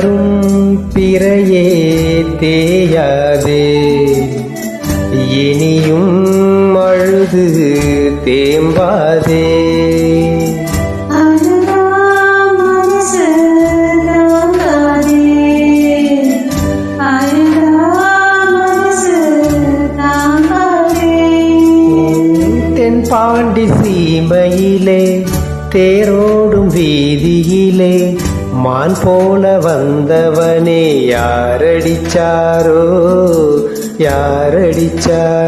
வரும் பிறையே தேயாதே. இனியும் அழுது தேம்பாதே. பாண்டி சீமையிலே தேரோடும் வீதியிலே மான் போல வந்தவனே யாரடிச்சாரோ? யாரடிச்சார்?